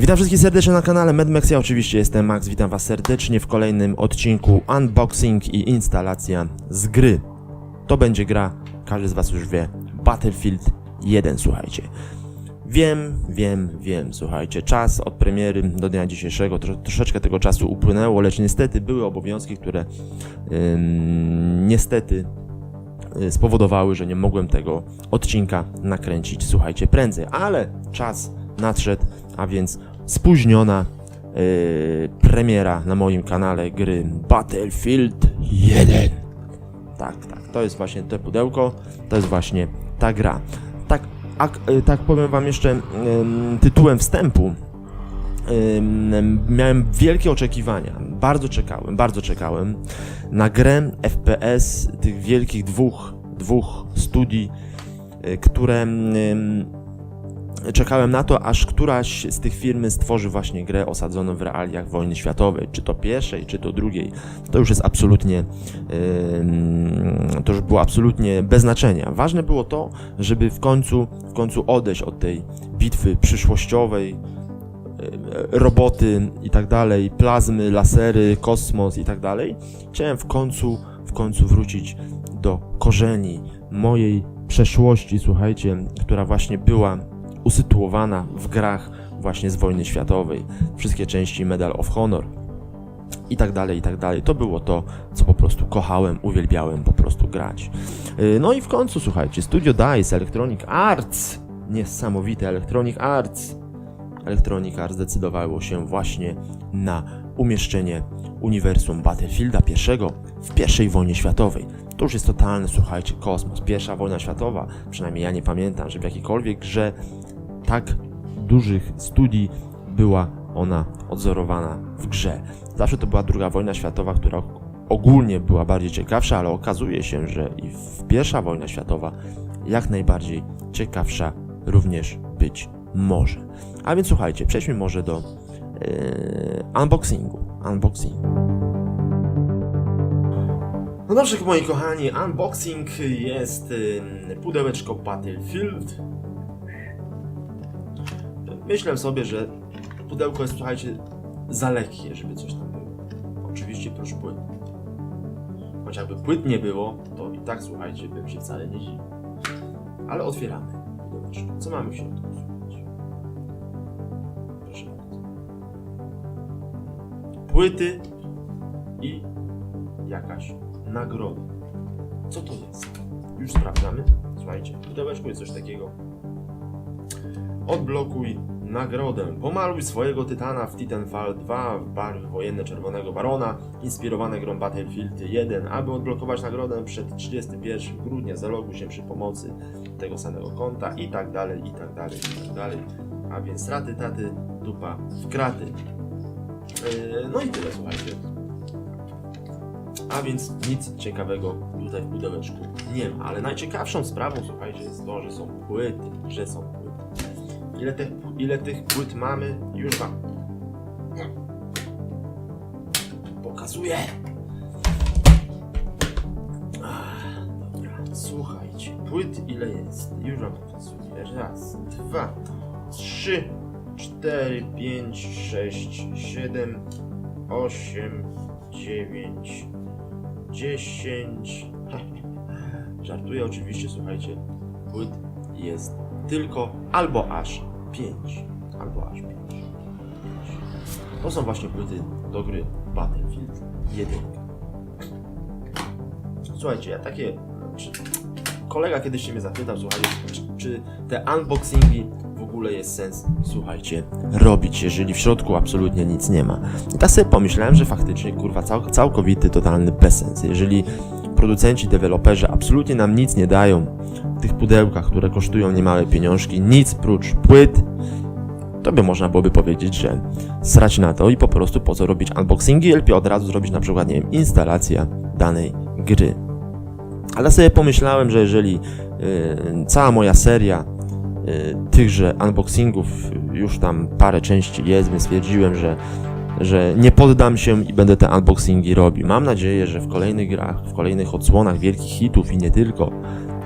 Witam wszystkich serdecznie na kanale MedMex, ja oczywiście jestem Max, witam was serdecznie w kolejnym odcinku unboxing i instalacja z gry. To będzie gra, każdy z was już wie, Battlefield 1, słuchajcie. Wiem, wiem, wiem, słuchajcie, czas od premiery do dnia dzisiejszego, tro, troszeczkę tego czasu upłynęło, lecz niestety były obowiązki, które ym, niestety y, spowodowały, że nie mogłem tego odcinka nakręcić, słuchajcie, prędzej, ale czas nadszedł, a więc spóźniona y, premiera na moim kanale gry Battlefield 1. Tak, tak, to jest właśnie to pudełko, to jest właśnie ta gra. Tak, ak, y, tak powiem wam jeszcze ym, tytułem wstępu, miałem wielkie oczekiwania. Bardzo czekałem, bardzo czekałem na grę FPS tych wielkich dwóch, dwóch studii, y, które czekałem na to, aż któraś z tych firmy stworzy właśnie grę osadzoną w realiach wojny światowej, czy to pierwszej, czy to drugiej. To już jest absolutnie, to już było absolutnie bez znaczenia. Ważne było to, żeby w końcu, w końcu odejść od tej bitwy przyszłościowej, roboty i tak dalej, plazmy, lasery, kosmos i tak dalej. Chciałem w końcu, w końcu wrócić do korzeni mojej przeszłości, słuchajcie, która właśnie była usytuowana w grach właśnie z wojny światowej. Wszystkie części Medal of Honor i tak dalej, i tak dalej. To było to, co po prostu kochałem, uwielbiałem po prostu grać. Yy, No i w końcu, słuchajcie, Studio DICE, Electronic Arts, niesamowite Electronic Arts, Electronic Arts zdecydowało się właśnie na umieszczenie uniwersum Battlefielda I w pierwszej wojnie światowej. To już jest totalny, słuchajcie, kosmos. Pierwsza wojna światowa, przynajmniej ja nie pamiętam, że w jakiejkolwiek grze tak dużych studii była ona odzorowana w grze. Zawsze to była druga wojna światowa, która ogólnie była bardziej ciekawsza, ale okazuje się, że i pierwsza wojna światowa jak najbardziej ciekawsza również być może. A więc słuchajcie, przejdźmy może do yy, unboxingu. Unboxingu. No dobrze, moi kochani, unboxing jest pudełeczko Battlefield. Myślę sobie, że pudełko jest, słuchajcie, za lekkie, żeby coś tam było. Oczywiście prócz płyt. Choć jakby płyt nie było, to i tak, słuchajcie, bym się wcale nie dziwił. Ale otwieramy pudełeczko. Co mamy w środku? Proszę bardzo. Płyty i jakaś nagroda. Co to jest? Już sprawdzamy. Słuchajcie, w pudełeczku jest coś takiego. Odblokuj nagrodę. Pomaluj swojego Tytana w Titanfall 2 w barwy wojenne Czerwonego Barona, inspirowane grą Battlefield 1. Aby odblokować nagrodę przed 31 grudnia, zaloguj się przy pomocy tego samego konta i tak dalej, i tak dalej, i tak dalej. A więc raty, taty, dupa w kraty. Yy, no i tyle, słuchajcie. A więc nic ciekawego tutaj w pudełeczku nie ma. Ale najciekawszą sprawą, słuchajcie, jest to, że są płyty, że są. Ile tych, ile tych płyt mamy? Już wam pokazuję. Dobra, słuchajcie, płyt ile jest? Już wam pokazuję. Raz, dwa, trzy, cztery, pięć, sześć, siedem, osiem, dziewięć, dziesięć. Żartuję oczywiście, słuchajcie, płyt jest tylko albo aż 5. Albo aż 5. To są właśnie płyty do gry Battlefield 1. Słuchajcie, ja takie. Czy, kolega kiedyś się mnie zapytał, słuchajcie, czy, czy te unboxingi w ogóle jest sens, słuchajcie, robić, jeżeli w środku absolutnie nic nie ma. I tak sobie pomyślałem, że faktycznie, kurwa, cał, całkowity, totalny bezsens. Jeżeli producenci, deweloperzy absolutnie nam nic nie dają w tych pudełkach, które kosztują niemałe pieniążki, nic prócz płyt, to by można byłoby powiedzieć, że srać na to i po prostu po co robić unboxingi, lepiej od razu zrobić na przykład, nie wiem, danej gry. Ale sobie pomyślałem, że jeżeli yy, cała moja seria yy, tychże unboxingów już tam parę części jest, więc stwierdziłem, że że nie poddam się i będę te unboxingi robił. Mam nadzieję, że w kolejnych grach, w kolejnych odsłonach wielkich hitów i nie tylko,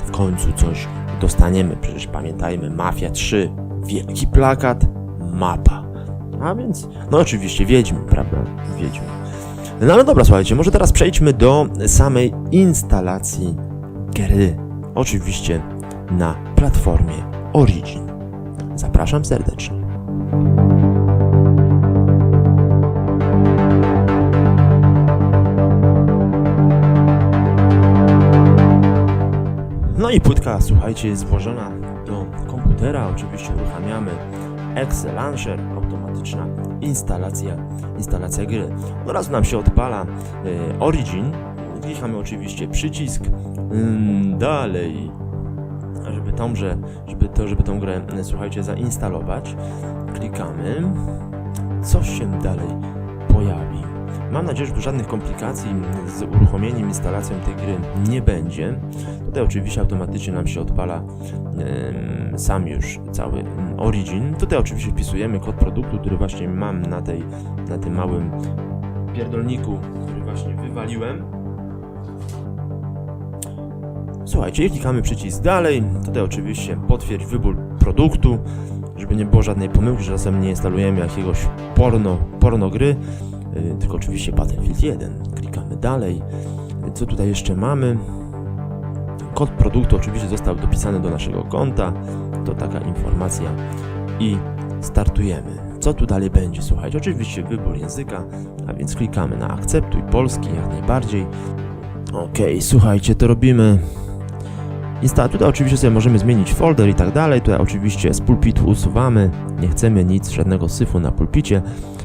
w końcu coś dostaniemy. Przecież pamiętajmy, Mafia 3, wielki plakat, mapa. A więc, no oczywiście, Wiedźmin, prawda? Wiedźmin. No ale dobra, słuchajcie, może teraz przejdźmy do samej instalacji gry. Oczywiście na platformie Origin. Zapraszam serdecznie. I płytka, słuchajcie, jest włożona do komputera. Oczywiście uruchamiamy Excel Launcher, automatyczna instalacja, instalacja gry. Od razu nam się odpala e, Origin. Klikamy oczywiście przycisk mm, dalej, żeby tą, że, żeby to, żeby tą grę, e, słuchajcie, zainstalować. Klikamy. Coś się dalej pojawi. Mam nadzieję, że żadnych komplikacji z uruchomieniem, instalacją tej gry nie będzie. Tutaj oczywiście automatycznie nam się odpala sam już cały Origin. Tutaj oczywiście wpisujemy kod produktu, który właśnie mam na, tej, na tym małym pierdolniku, który właśnie wywaliłem. Słuchajcie, klikamy przycisk dalej. Tutaj oczywiście potwierdź wybór produktu, żeby nie było żadnej pomyłki, że czasem nie instalujemy jakiegoś porno, porno gry, tylko oczywiście Battlefield 1. Klikamy dalej. Co tutaj jeszcze mamy? Kod produktu oczywiście został dopisany do naszego konta. To taka informacja i startujemy. Co tu dalej będzie? Słuchajcie, oczywiście wybór języka, a więc klikamy na akceptuj polski jak najbardziej. Okej, słuchajcie, to robimy Insta, tutaj oczywiście sobie możemy zmienić folder i tak dalej. Tutaj oczywiście z pulpitu usuwamy. Nie chcemy nic, żadnego syfu na pulpicie.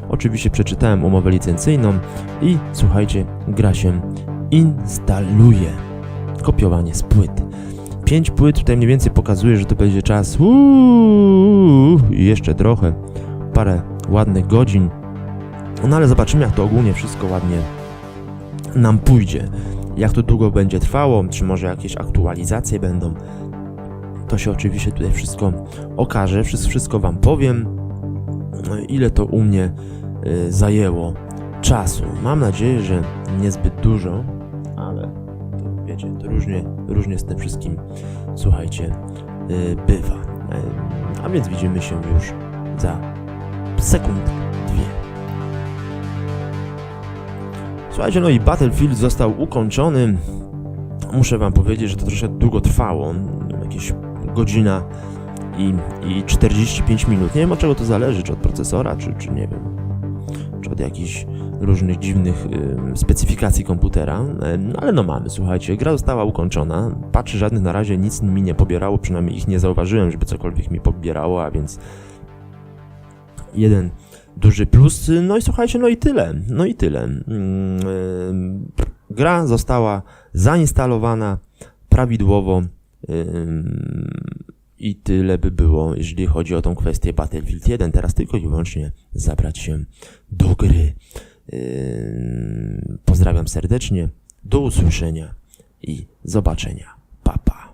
Oczywiście przeczytałem umowę licencyjną i słuchajcie, gra się instaluje. Kopiowanie z płyt. 5 płyt tutaj mniej więcej pokazuje, że to będzie czas jeszcze trochę, parę ładnych godzin. No ale zobaczymy jak to ogólnie wszystko ładnie nam pójdzie. Jak to długo będzie trwało, czy może jakieś aktualizacje będą, to się oczywiście tutaj wszystko okaże, wszystko, Wam powiem, No ile to u mnie zajęło czasu. Mam nadzieję, że niezbyt dużo, ale to, wiecie, to różnie, różnie z tym wszystkim, słuchajcie, y, bywa. Y, a więc widzimy się już za sekund, dwie. Słuchajcie, no i Battlefield został ukończony. Muszę wam powiedzieć, że to troszkę długo trwało. Jakieś godzina i, i 45 minut. Nie wiem od czego to zależy, czy od procesora, czy, czy nie wiem, czy od jakichś różnych dziwnych y, specyfikacji komputera. Y, no ale no mamy, słuchajcie, gra została ukończona. Patrzy, żadnych na razie nic mi nie pobierało, przynajmniej ich nie zauważyłem, żeby cokolwiek mi pobierało, a więc jeden duży plus. No i słuchajcie, no i tyle. No i tyle. Mm, ym, Gra została zainstalowana prawidłowo. ym, I tyle by było, jeżeli chodzi o tą kwestię Battlefield 1. Teraz tylko i wyłącznie zabrać się do gry. Pozdrawiam serdecznie. Do usłyszenia i zobaczenia. Papa. Pa.